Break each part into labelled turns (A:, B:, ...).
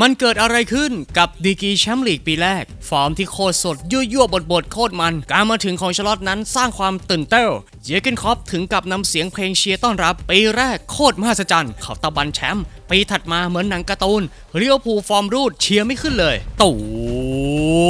A: มันเกิดอะไรขึ้นกับดีกีแชมป์ลีกปีแรก ฟอร์มที่โคตรสด ยั่วยั่วบทบทโคตรมัน การมาถึงของชลอตนั้นสร้างความตื่นเต้นเยเกนคอปถึงกับนำเสียงเพลงเชียร์ต้อนรับ ปีแรกโคตรมหัศจรรย์เขาตะบันแชมป์ปีถัดมาเหมือนหนังการ์ตูนเรียวภูฟอร์มรูดเชียร์ไม่ขึ้นเลยตั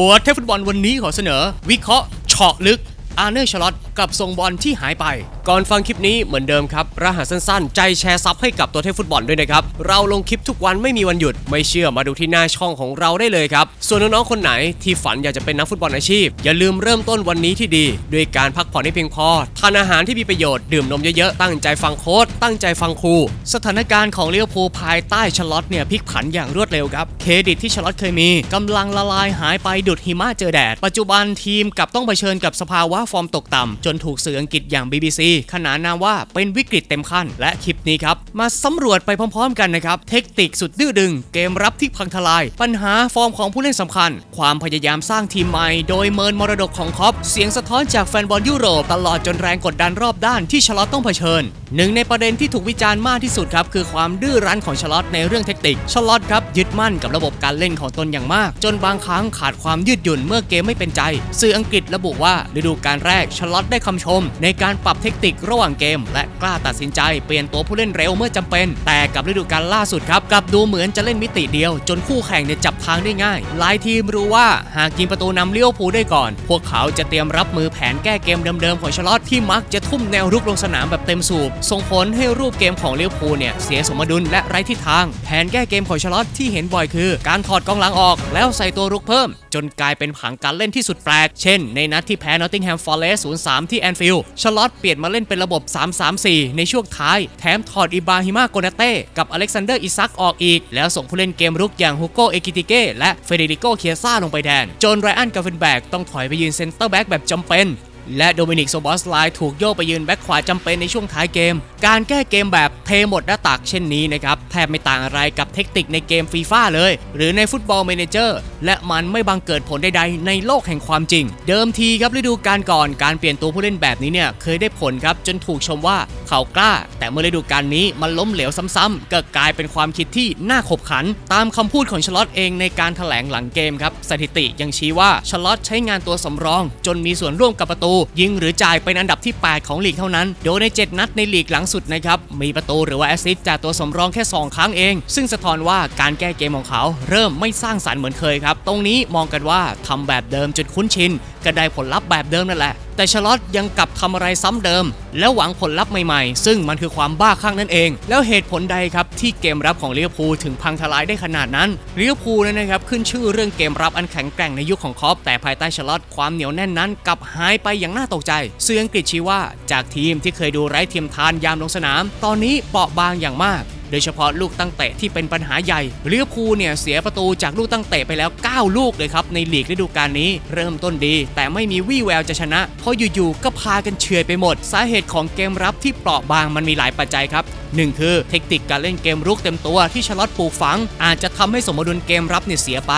A: วเทฟุตบอลวันนี้ขอเสนอ วิเคราะห์เฉาะลึก อาร์เนอร์ชลอตกับทรงบอลที่หายไป
B: ก่อนฟังคลิปนี้เหมือนเดิมครับ รหัสสั้นๆ ใจแชร์ซับให้กับตัวเทพฟุตบอลด้วยนะครับ เราลงคลิปทุกวันไม่มีวันหยุด ไม่เชื่อมาดูที่หน้าช่องของเราได้เลยครับ ส่วนน้องๆคนไหนที่ฝันอยากจะเป็นนักฟุตบอลอาชีพ อย่าลืมเริ่มต้นวันนี้ที่ดีด้วยการพักผ่อนให้เพียงพอทานอาหารที่มีประโยชน์ดื่มนมเยอะๆตั้งใจฟังโค้ดตั้งใจฟังครู
A: สถานการณ์ของเลี้ยวภูภายใต้ชลอตเนี่ยพลิกผันอย่างรวดเร็วครับเครดิตที่ชลอตเคยมีกำลังละลายหายไปดุดหิมะเจอแดด ปัจจุบันทีมกับต้องเผชิญกับสภาวะฟอร์มตกต่ำจนถูกสื่ออังกฤษอย่าง BBC ขนานนามว่าเป็นวิกฤตเต็มขั้น และคลิปนี้ครับมาสำรวจไปพร้อมๆกันนะครับ เทคนิคสุดดื้อดึง เกมรับที่พังทลาย ปัญหาฟอร์มของผู้เล่นสำคัญ ความพยายามสร้างทีมใหม่ โดยเมินมรดกของคอปเสียงสะท้อนจากแฟนบอลยุโรปตลอดจนแรงกดดันรอบด้านที่ชลอตต้องเผชิญ หนึ่งในประเด็นที่ถูกวิจารณ์มากที่สุดครับคือความดื้อรั้นของชลอตในเรื่องเทคนิคชลอตครับยึดมั่นกับระบบการเล่นของตนอย่างมาก จนบางครั้งขาดความยืดหยุ่นเมื่อเกมไม่เป็นใจ สื่ออังกฤษระบุว่าฤดูกาลแรกชลอตได้คำชม ในการปรับเทคนิคระหว่างเกม และกล้าตัดสินใจเปลี่ยนตัวผู้เล่นเร็วเมื่อจำเป็น แต่กับฤดูกาลล่าสุดครับกลับดูเหมือนจะเล่นมิติเดียว จนคู่แข่งเนี่ยจับทางได้ง่าย หลายทีมรู้ว่าหากยิงประตูนำเลี้ยวภูลได้ก่อน พวกเขาจะเตรียมรับมือแผนแก้เกมเดิมๆของชลอตที่มักจะทุ่มแนวรุกลงสนามแบบเต็มสูบส่งผลให้รูปเกมของเลี้ยวภูเนี่ยเสียสมดุลและไร้ทิศทาง แผนแก้เกมของชลอตที่เห็นบ่อยคือ การถอดกองหลังออกแล้วใส่ตัวรุกเพิ่ม จนกลายเป็นผังการเล่นที่สุดแปลก เช่นในนัดที่แพ้ Nottingham Forest 0-3 ที่แอนฟิลด์ชลอตเปลี่ยนมาเล่นเป็นระบบ 3-3-4 ในช่วงท้าย แถมถอดอิบราฮิมาโกนาเต้กับอเล็กซานเดอร์อิซักออกอีก แล้วส่งผู้เล่นเกมรุกอย่างฮูโกเอกิติเก้และเฟเดริโกเคียซ่าลงไปแทนจนไรอันกาเฟนแบกต้องถอยไปยืนเซนเตอร์แบ็กแบบจำเป็น และโดมินิกโซบอสไลน์ถูกโยกไปยืนแบ็คขวาจำเป็นในช่วงท้ายเกม การแก้เกมแบบเทหมดหน้าตักเช่นนี้นะครับ แทบไม่ต่างอะไรกับเทคนิคในเกมฟีฟ่าเลย หรือในฟุตบอลเมเนเจอร์ และมันไม่บังเกิดผลใดๆ ในโลกแห่งความจริง เดิมทีครับฤดูกาลก่อนการเปลี่ยนตัวผู้เล่นแบบนี้เนี่ยเคยได้ผลครับจนถูกชมว่าเขากล้า แต่เมื่อฤดูกาลนี้มันล้มเหลวซ้ำๆก็กลายเป็นความคิดที่น่าขบขัน ตามคำพูดของชลอตเองในการถแถลงหลังเกมครับสถิติยังชี้ว่าชลอตใช้งานตัวสำรอง จนมีส่วนร่วมกับประตูยิงหรือจ่ายเป็นอันดับที่ 8 ของลีกเท่านั้น โดยใน 7 นัดในลีกหลังสุดนะครับ มีประตูหรือว่าแอสซิสต์จากตัวสำรองแค่ 2 ครั้งเอง ซึ่งสะท้อนว่าการแก้เกมของเขา เริ่มไม่สร้างสรรค์เหมือนเคยครับ ตรงนี้มองกันว่าทำแบบเดิมจนคุ้นชิน ก็ได้ผลลัพธ์แบบเดิมนั่นแหละ แต่ชลอตยังกลับทำอะไรซ้ำเดิม แล้วหวังผลลัพธ์ใหม่ๆ ซึ่งมันคือความบ้าคลั่งนั่นเอง แล้วเหตุผลใดครับที่เกมรับของลิเวอร์พูลถึงพังทลายได้ขนาดนั้นลิเวอร์พูลนั้นนะครับขึ้นชื่อเรื่องเกมรับอันแข็งแกร่งในยุคของคอปแต่ภายใต้ชลอตความเหนียวแน่นนั้นกลับหายไปอย่างน่าตกใจสื่ออังกฤษชี้ว่าจากทีมที่เคยดูไร้เทียมทานยามลงสนาม ตอนนี้เปราะบางอย่างมาก โดยเฉพาะลูกตั้งเตะที่เป็นปัญหาใหญ่ลิเวอร์พูลเนี่ยเสียประตูจากลูกตั้งเตะไปแล้ว 9 ลูกเลยครับในลีกฤดูกาลนี้ เริ่มต้นดี แต่ไม่มีวี่แววจะชนะ เพราะอยู่ๆก็พากันเฉื่อยไปหมด สาเหตุของเกมรับที่เปราะบางมันมีหลายปัจจัยครับหนึ่งคือเทคนิคการเล่นเกมรุกเต็มตัวที่ชลอตปลูกฝัง อาจจะทำให้สมดุลเกมรับเนี่ยเสียไป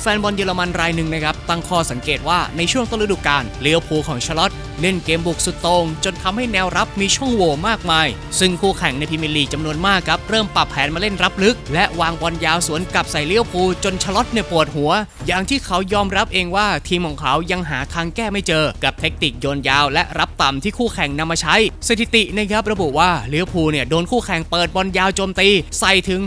A: แฟนบอลเยอรมันรายหนึ่งนะครับตั้งข้อสังเกตว่าในช่วงต้นฤดูกาลเลี้ยวภูของชลอต เล่นเกมบุกสุดโต่งจนทำให้แนวรับมีช่องโหว่มากมาย ซึ่งคู่แข่งในพรีเมียร์ลีกจำนวนมากครับ เริ่มปรับแผนมาเล่นรับลึก และวางบอลยาวสวนกลับใส่เลี้ยวภูลจนชลอตเนี่ยปวดหัว อย่างที่เขายอมรับเองว่าทีมของเขายังหาทางแก้ไม่เจอ กับเทคนิคโยนยาวและรับต่ำที่คู่แข่งนำมาใช้ สถิตินะครับระบุว่าเลี้ยวภูลเนี่ยโดนคู่แข่งเปิดบอลยาวโจมตี ใส่ถึง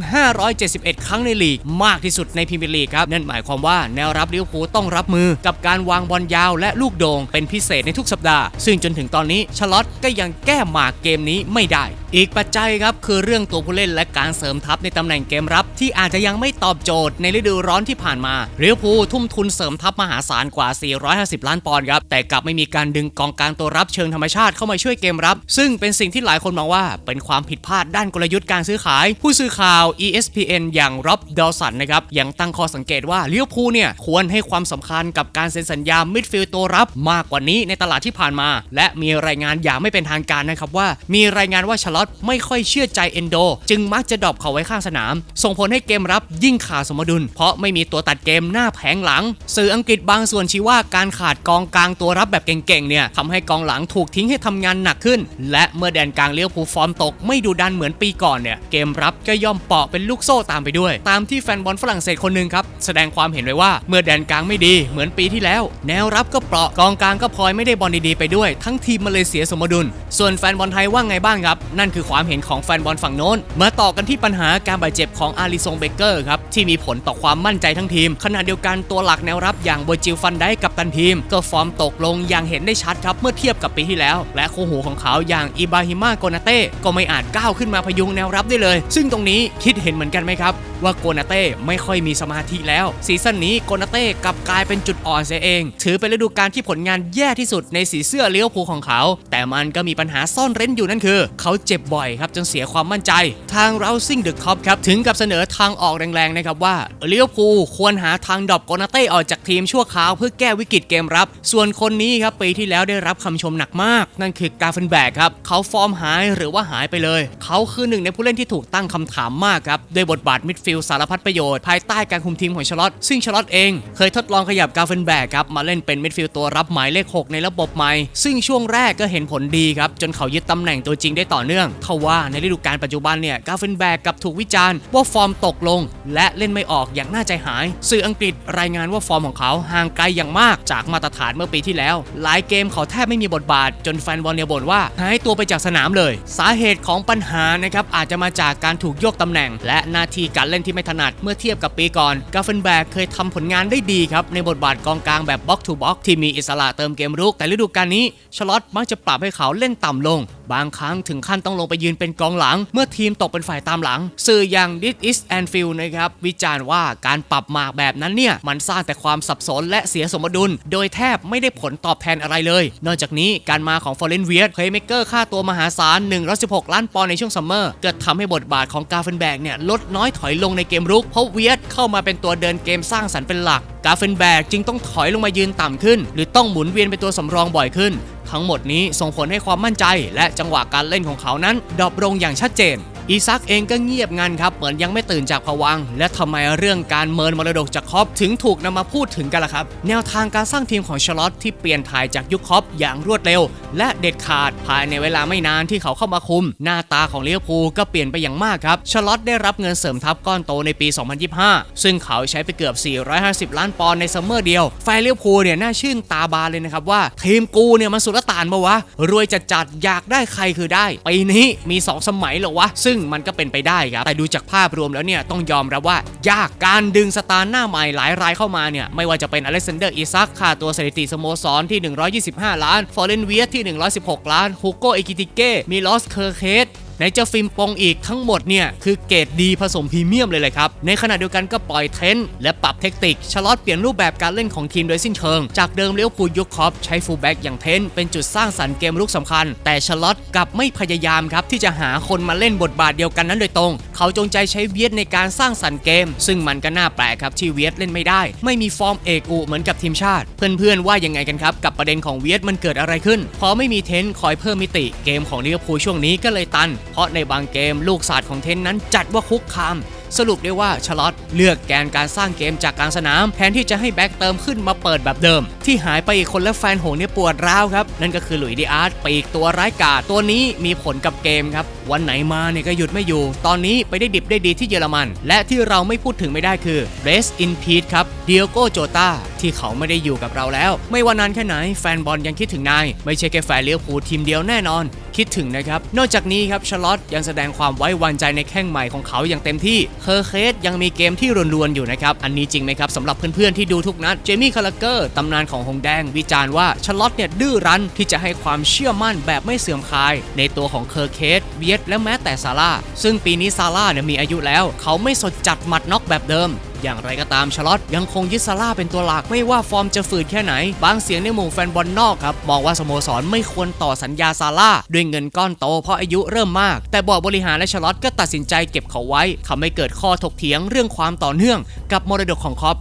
A: 571 ครั้งในลีก มากที่สุดในพรีเมียร์ลีกครับนั่นหมายความว่าแนวรับเลิเวพูลต้องรับมือกับการวางบอลยาวและลูกโด่งเป็นพิเศษในทุกสัปดาห์ซึ่งจนถึงตอนนี้ชลอตก็ยังแก้หมากเกมนี้ไม่ได้ อีกปัจจัยครับคือเรื่องตัวผู้เล่นและการเสริมทัพในตำแหน่งเกมรับ ที่อาจจะยังไม่ตอบโจทย์ในฤดูร้อนที่ผ่านมาเวอร์พูทุ่มทุนเสริมทัพมหาศาลกว่า 450 ล้านปอนด์ครับแต่กลับไม่มีการดึงกองกลางตัวรับเชิงธรรมชาติเข้ามาช่วยเกมรับ ซึ่งเป็นสิ่งที่หลายคนมองว่าเป็นความผิดพลาดด้านกลยุทธ์การซื้อขาย ผู้สื่อข่าว ESPN อย่างร็อบดอสันนะครับยังตั้งข้อสังเกตว่าลิเวอร์พูเนี่ยควรให้ความสำคัญกับการเซ็นสัญญามิดฟิลด์ตัวรับมากกว่านี้ในตลาดที่ผ่านมา และมีรายงานอย่างไม่เป็นทางการนะครับว่ามีรายงานว่าชลอตตไม่ค่อยเชื่อใจเอนโด จึงมักจะดรอปเขาไว้ข้างสนาม ส่งผลให้เกมรับยิ่งขาดสมดุล เพราะไม่มีตัวตัดเกมหน้าแผงหลัง สื่ออังกฤษบางส่วนชี้ว่าการขาดกองกลางตัวรับแบบเก่งๆเนี่ยทำให้กองหลังถูกทิ้งให้ทำงานหนักขึ้น และเมื่อแดนกลางเลี้ยวภูลฟอร์มตกไม่ดูดันเหมือนปีก่อนเนี่ยเกมรับก็ย่อมเปาะเป็นลูกโซ่ตามไปด้วย ตามที่แฟนบอลฝรั่งเศสคนหนึ่งครับแสดงความเห็นไว้ว่าเมื่อแดนกลางไม่ดีเหมือนปีที่แล้ว แนวรับก็เปราะกองกลางก็พลอยไม่ได้บอลดีๆไปด้วย ทั้งทีมมาเลยเสียสมดุล ส่วนแฟนบอลไทยว่าไงบ้างครับนั่นคือความเห็นของแฟนบอลฝั่งโน้น มาต่อกันที่ปัญหาการบาดเจ็บของอาริซงเบเกอร์ครับ ที่มีผลต่อความมั่นใจทั้งทีม ขณะเดียวกันตัวหลักแนวรับอย่างโบจิลฟันได้กับตันทีม ก็ฟอร์มตกลงอย่างเห็นได้ชัดครับเมื่อเทียบกับปีที่แล้ว และคู่หูของเขาอย่างอิบาฮิมาโกนาเต้ก็ไม่อาจก้าวขึ้นมาพยุงแนวรับได้เลย ซึ่งตรงนี้คิดเห็นเหมือนกันไหมครับว่าโกนาเต้ไม่ค่อยมีสมาธิแล้วซีซั่นนี้โกนาเต้กลับกลายเป็นจุดอ่อนเสียเอง ถือเป็นฤดูกาลที่ผลงานแย่ที่สุดในสีเสื้อเลี้ยวภูของเขา แต่มันก็มีปัญหาซ่อนเร้นอยู่นั่นคือ เขาเจ็บบ่อยครับจนเสียความมั่นใจ ทางเราซิ่งเดอะคอปครับถึงกับเสนอทางออกแรงๆนะครับว่าเลี้ยวภูควรหาทางดรอปโกนาเต้ออกจากทีมชั่วคราวเพื่อแก้วิกฤตเกมรับ ส่วนคนนี้ครับปีที่แล้วได้รับคำชมหนักมาก นั่นคือกาเฟนแบกครับเขาฟอร์มหายหรือว่าหายไปเลย เขาคือหนึ่งในผู้เล่นที่ถูกตั้งคำถามมากครับด้วยบทบาทมิดฟิลสารพัดประโยชน์ภายใต้การคุมทีมของชลอตซึ่งชลอตเองเคยทดลองขยับกาเฟนแบกครับมาเล่นเป็นมิดฟิลด์ตัวรับหมายเลข 6 ในระบบใหม่ ซึ่งช่วงแรกก็เห็นผลดีครับ จนเขายึดตำแหน่งตัวจริงได้ต่อเนื่องทว่าในฤดูกาลปัจจุบันเนี่ยกาเฟนแบกกลับถูกวิจารณ์ว่าฟอร์มตกลง และเล่นไม่ออกอย่างน่าใจหาย สื่ออังกฤษรายงานว่าฟอร์มของเขาห่างไกลอย่างมากจากมาตรฐานเมื่อปีที่แล้ว หลายเกมเขาแทบไม่มีบทบาท จนแฟนบอลเนี่ยบ่นว่าหายตัวไปจากสนามเลย สาเหตุของปัญหานะครับอาจจะมาจากการถูกโยกตำแหน่ง และหน้าที่การเล่นที่ไม่ถนัดเมื่อเทียบกับปีก่อนกาเฟนแบกเคยทำผลงานได้ดีครับในบทบาทกองกลางแบบบ็อกทูบ็อกที่มีอิสระเติมเกมรุก แต่ฤดูกาลนี้ชลอตมักจะปรับให้เขาเล่นต่ำลง บางครั้งถึงขั้นต้องลงไปยืนเป็นกองหลัง เมื่อทีมตกเป็นฝ่ายตามหลัง สื่ออย่าง This is Anfield นะครับวิจารณ์ว่าการปรับหมากแบบนั้นเนี่ยมันสร้างแต่ความสับสนและเสียสมดุล โดยแทบไม่ได้ผลตอบแทนอะไรเลย นอกจากนี้การมาของฟอร์เรนเวียร์เพย์เมเกอร์ค่าตัวมหาศาล116 ล้านปอนด์ในช่วงซัมเมอร์เกิดทำให้บทบาทของกาเฟนแบกเนี่ยลดน้อยถอยลงในเกมรุก เพราะเวียดเข้ามาเป็นตัวเดินเกมสร้างสรรค์เป็นหลัก กาเฟนแบกจึงต้องถอยลงมายืนต่ำขึ้น หรือต้องหมุนเวียนเป็นตัวสำรองบ่อยขึ้น ทั้งหมดนี้ส่งผลให้ความมั่นใจ และจังหวะการเล่นของเขานั้นดรอปลงอย่างชัดเจนอีซักเองก็เงียบงันครับ เหมือนยังไม่ตื่นจากผวัง และทำไมเรื่องการเมินมรดกจากคอปถึงถูกนำมาพูดถึงกันล่ะครับ แนวทางการสร้างทีมของชลอตที่เปลี่ยนถ่ายจากยุคคอปอย่างรวดเร็ว และเด็ดขาดภายในเวลาไม่นานที่เขาเข้ามาคุม หน้าตาของเลี้ยวภูก็เปลี่ยนไปอย่างมากครับชลอตได้รับเงินเสริมทัพก้อนโตในปี 2025 ซึ่งเขาใช้ไปเกือบ 450 ล้านปอนด์ในซัมเมอร์เดียว แฟนเลี้ยวภูเนี่ยน่าชื่นตาบานเลยนะครับว่าทีมกูเนี่ยมันสุก็ตานปะวะ รวยจัดจัดๆอยากได้ใครคือได้ปีนี้มีสองสมัยเหรอวะ ซึ่งมันก็เป็นไปได้ครับ แต่ดูจากภาพรวมแล้วเนี่ยต้องยอมรับว่ายากการดึงสตาร์หน้าใหม่หลายรายเข้ามาเนี่ยไม่ว่าจะเป็นอเล็กซานเดอร์อิซักค่าตัวสถิติสโมสรที่ 125 ล้าน ฟอร์เรนเวียที่ 116 ล้านฮูโกเอกิติเก้มีลอสเคอร์เคส ในเจ้าฟิล์มปงอีกทั้งหมดเนี่ยคือเกรดดีผสมพรีเมียมเลยเลยครับ ในขณะเดียวกันก็ปล่อยเทรนด์และปรับเทคนิคชลอตเปลี่ยนรูปแบบการเล่นของทีมโดยสิ้นเชิง จากเดิมเลี้ยวภูยุคคอปใช้ฟูลแบ็กอย่างเทนเป็นจุดสร้างสรรค์เกมลุกสำคัญ แต่ชลอตกลับไม่พยายามครับที่จะหาคนมาเล่นบทบาทเดียวกันนั้นโดยตรง เขาจงใจใช้เวียดในการสร้างสรรค์เกม ซึ่งมันก็น่าแปลกครับที่เวียดเล่นไม่ได้ ไม่มีฟอร์มเอกอุเหมือนกับทีมชาติ เพื่อนๆว่ายังไงกันครับกับประเด็นของเวียดมันเกิดอะไรขึ้นพอไม่มีเทนคอยเพิ่มมิติเกมของลิเวอร์พูลช่วงนี้ก็เลยตัน เพราะในบางเกมลูกศาสตร์ของเทนนั้นจัดว่าคุกคาม สรุปได้ว่าชลอตเลือกแกนการสร้างเกมจากกลางสนาม แทนที่จะให้แบ็กเติมขึ้นมาเปิดแบบเดิม ที่หายไปอีกคนและแฟนหงเนี่ยปวดร้าวครับ นั่นก็คือหลุยส์ดิอาร์ตปีกตัวร้ายกาจตัวนี้มีผลกับเกมครับ วันไหนมาเนี่ยก็หยุดไม่อยู่ ตอนนี้ไปได้ดิบได้ดีที่เยอรมัน และที่เราไม่พูดถึงไม่ได้คือ Rest in Peace ครับเดียโกโจตาที่เขาไม่ได้อยู่กับเราแล้ว ไม่ว่านานแค่ไหนแฟนบอลยังคิดถึงนาย ไม่ใช่แค่แฟนเลี้ยวภูทีมเดียวแน่นอน คิดถึงนะครับ นอกจากนี้ครับชลอตยังแสดงความไว้วางใจในแข้งใหม่ของเขาอย่างเต็มที่เคอร์เคสยังมีเกมที่รวนๆอยู่นะครับ อันนี้จริงไหมครับสำหรับเพื่อนๆที่ดูทุกนัดเจมี่คาราเกอร์ตำนานของหงแดงวิจารณ์ว่าชลอตเนี่ยดื้อรั้นที่จะให้ความเชื่อมั่นแบบไม่เสื่อมคลาย ในตัวของเคอร์เคสเวียตและแม้แต่ซาร่าซึ่งปีนี้ซาร่าเนี่ยมีอายุแล้ว เขาไม่สดจัดหมัดน็อกแบบเดิม อย่างไรก็ตามชาร์ลอตยังคงยึดซาร่าเป็นตัวหลักไม่ว่าฟอร์มจะฝืดแค่ไหน บางเสียงในหมู่แฟนบอลนอกครับมองว่าสโมสรไม่ควรต่อสัญญาซาร่าด้วยเงินก้อนโตเพราะอายุเริ่มมาก แต่บอร์ดบริหารและชาร์ลอตก็ตัดสินใจเก็บเขาไว้ทำให้เกิดข้อถกเถียงเรื่องความต่อเนื่อง กับมรดกของครอป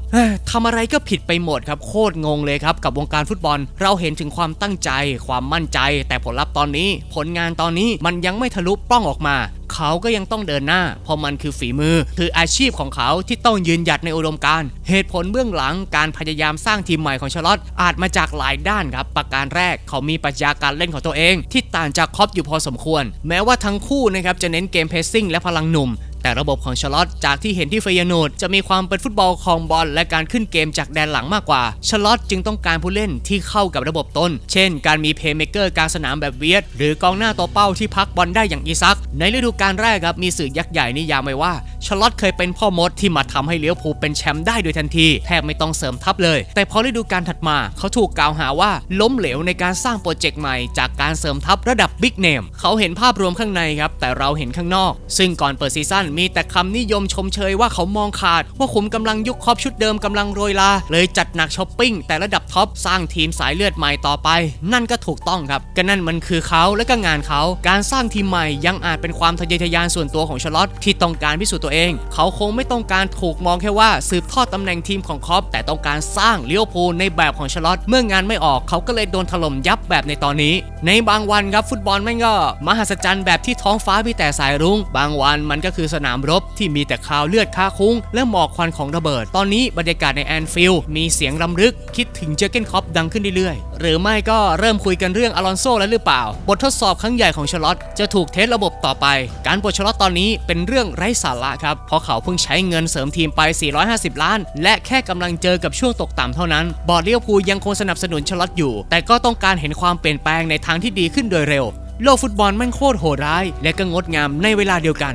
A: ทำอะไรก็ผิดไปหมดครับโคตรงงเลยครับกับวงการฟุตบอล เราเห็นถึงความตั้งใจ ความมั่นใจ แต่ผลลัพธ์ตอนนี้ ผลงานตอนนี้มันยังไม่ทะลุป้องออกมา เขาก็ยังต้องเดินหน้า เพราะมันคือฝีมือ คืออาชีพของเขาที่ต้องยืนหยัดในอุดมการณ์เหตุผลเบื้องหลังการพยายามสร้างทีมใหม่ของชาร์ลอตอาจมาจากหลายด้านครับ ประการแรกเขามีปรัชญาการเล่นของตัวเอง ที่ต่างจากคอปอยู่พอสมควร แม้ว่าทั้งคู่นะครับจะเน้นเกมเพสซิ่งและพลังหนุ่ม แต่ระบบของชลอตจากที่เห็นที่เฟยโนดจะมีความเป็นฟุตบอลคองบอล และการขึ้นเกมจากแดนหลังมากกว่าชลอตจึงต้องการผู้เล่นที่เข้ากับระบบต้น เช่น การมีเพย์เมเกอร์กลางสนามแบบเวียดหรือกองหน้าตัวเป้าที่พักบอลได้อย่างอีซัก ในฤดูกาลแรกครับมีสื่อยักษ์ใหญ่นิยามไว้ว่าชลอตเคยเป็นพ่อมดที่มาทำให้เลี้ยวภูเป็นแชมป์ได้โดยทันที แทบไม่ต้องเสริมทัพเลย แต่พอฤดูกาลถัดมาเขาถูกกล่าวหาว่าล้มเหลวในการสร้างโปรเจกต์ใหม่จากการเสริมทัพระดับบิ๊กเนมเขาเห็นภาพรวมข้างในครับแต่เราเห็นข้างนอก ซึ่งก่อนเปิดซีซั่นมีแต่คำนิยมชมเชยว่าเขามองขาด ว่าขุมกำลังยุคครอบชุดเดิมกำลังโรยลา เลยจัดหนักช้อปปิ้งแต่ระดับท็อปสร้างทีมสายเลือดใหม่ต่อไป นั่นก็ถูกต้องครับก็นั่นมันคือเขาและก็งานเขาการสร้างทีมใหม่ยังอาจเป็นความทะเยอทะยานส่วนตัวของชลอตที่ต้องการพิสูจน์ตัวเอง เขาคงไม่ต้องการถูกมองแค่ว่าสืบทอดตำแหน่งทีมของครอปแต่ต้องการสร้างเลี้ยวภูลในแบบของชลอตเมื่องานไม่ออกเขาก็เลยโดนถล่มยับแบบในตอนนี้ ในบางวันครับฟุตบอลแม่งก็มหัศจรรย์แบบที่ท้องฟ้ามีแต่สายรุ้ง บางวันมันก็คือสนามรบที่มีแต่ข่าวเลือดคาคุ้ง และหมอกควันของระเบิด ตอนนี้บรรยากาศในแอนฟิลด์มีเสียงรำลึกคิดถึงเจอเกนคอปดังขึ้นเรื่อยๆ หรือไม่ก็เริ่มคุยกันเรื่องอลอนโซแล้วหรือเปล่า บททดสอบครั้งใหญ่ของชลอตจะถูกเทสระบบต่อไป การปลดชลอตตอนนี้เป็นเรื่องไร้สาระครับ เพราะเขาเพิ่งใช้เงินเสริมทีมไป 450 ล้าน และแค่กำลังเจอกับช่วงตกต่ำเท่านั้น บอร์ดเลี้ยวภูยังคงสนับสนุนชลอตอยู่ แต่ก็ต้องการเห็นความเปลี่ยนแปลงในทางที่ดีขึ้นโดยเร็ว โลกฟุตบอลแม่งโคตรโหดร้าย และก็งดงามในเวลาเดียวกัน